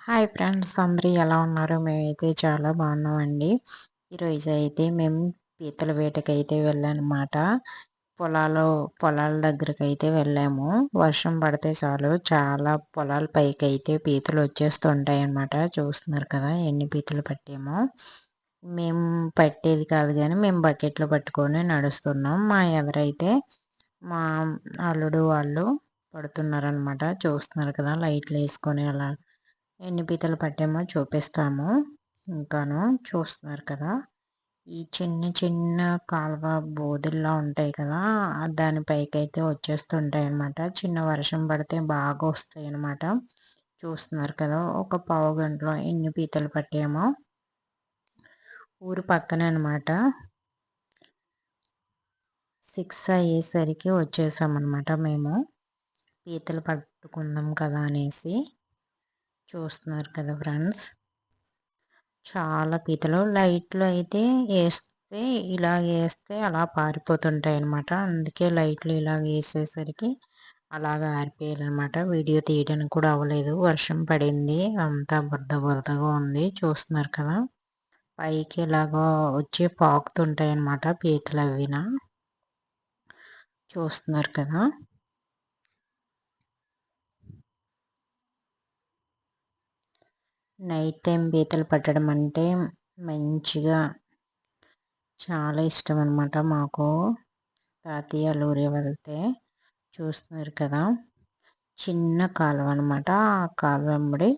Hi friends అందరూ ఎలా ఉన్నారు? మేమైతే చాలా బాగున్నామండి. ఈరోజు అయితే మేము పీతల వేటకి అయితే వెళ్ళానమాట. పొలాలు పొలాల దగ్గరికి అయితే వెళ్ళాము. వర్షం పడితే చాలు చాలా పొలాల పైకి అయితే పీతలు వచ్చేస్తుంటాయి అన్నమాట చూస్తున్నారు కదా ఎన్ని పీతలు పట్టామో. మేము పట్టేది కాదు కానీ మేము బకెట్లో పట్టుకొని నడుస్తున్నాం. మా ఎవరైతే మా అల్లుడు వాళ్ళు పడుతున్నారనమాట చూస్తున్నారు కదా లైట్లు వేసుకొని అలా ఎన్ని పీతలు పట్టామో చూపిస్తాము. ఇంకాను చూస్తున్నారు కదా ఈ చిన్న చిన్న కాలువ బోధుల్లో ఉంటాయి కదా దానిపైకి అయితే వచ్చేస్తుంటాయి చిన్న వర్షం పడితే బాగా వస్తాయి అన్నమాట. చూస్తున్నారు కదా ఒక పావు గంటలో ఎన్ని పీతలు పట్టామో. ఊరు పక్కనే అనమాట సిక్స్ అయ్యేసరికి వచ్చేసామన్నమాట మేము. పీతలు పట్టుకుందాం కదా అనేసి. చూస్తున్నారు కదా ఫ్రెండ్స్. చాలా పీతలు. లైట్లు అయితే వేస్తే ఇలా వేస్తే అలా పారిపోతుంటాయి అనమాట అందుకే లైట్లు ఇలా వేసేసరికి అలాగా ఆరిపోయాలన్నమాట వీడియో తీయడానికి కూడా అవ్వలేదు. వర్షం పడింది. అంతా బురద బురదగా ఉంది. చూస్తున్నారు కదా. పైకి ఇలాగో వచ్చి పాకుతుంటాయి అన్నమాట పీతలు అవినా చూస్తున్నారు కదా. నైట్ టైం పీతలు పట్టడం అంటే మంచిగా చాలా ఇష్టం అనమాట మాకు. తాతయ్య వెళ్తే చూస్తున్నారు కదా. చిన్న కాలువ అనమాట ఆ కాలువ వెంబడి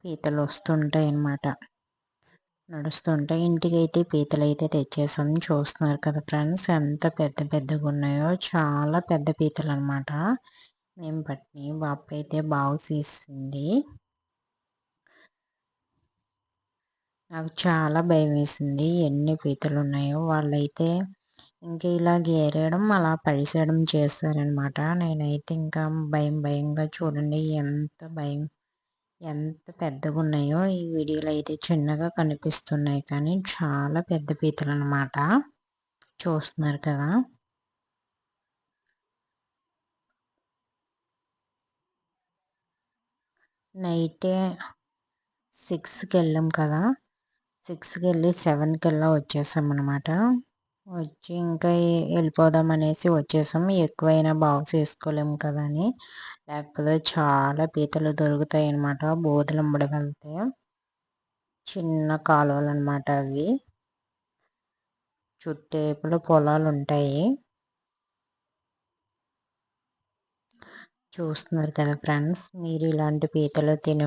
పీతలు వస్తుంటాయి అన్నమాట. నడుస్తుంటాయి. ఇంటికి అయితే పీతలు అయితే తెచ్చేసాం. చూస్తున్నారు కదా ఫ్రెండ్స్ ఎంత పెద్ద పెద్దగా ఉన్నాయో. చాలా పెద్ద పీతలు అనమాట మేము పట్టిన బాబు అయితే బాగా తీసింది. నాకు చాలా భయం వేసింది ఎన్ని పీతలు ఉన్నాయో వాళ్ళైతే ఇంకా ఇలా గేరేయడం అలా పడిసేయడం చేస్తారనమాట నేనైతే ఇంకా భయం భయంగా చూడండి ఎంత భయం ఎంత పెద్దగా ఉన్నాయో ఈ వీడియోలో అయితే చిన్నగా కనిపిస్తున్నాయి కానీ చాలా పెద్ద పీతలు అనమాట చూస్తున్నారు కదా. నైటే సిక్స్కి వెళ్ళాం కదా. సిక్స్కి వెళ్ళి సెవెన్కి వెళ్ళా వచ్చేసాం అనమాట వచ్చి ఇంకా వెళ్ళిపోదాం అనేసి వచ్చేసాం. ఎక్కువైనా బాక్స్ వేసుకోలేము కదా అని. లేకపోతే చాలా పీతలు దొరుకుతాయి అనమాట బోధలంబడి వెళ్తే. చిన్న కాలువలు అనమాట అవి. చుట్టేపులు పొలాలు ఉంటాయి చూస్తున్నారు కదా ఫ్రెండ్స్ మీరు ఇలాంటి పీతలు తిని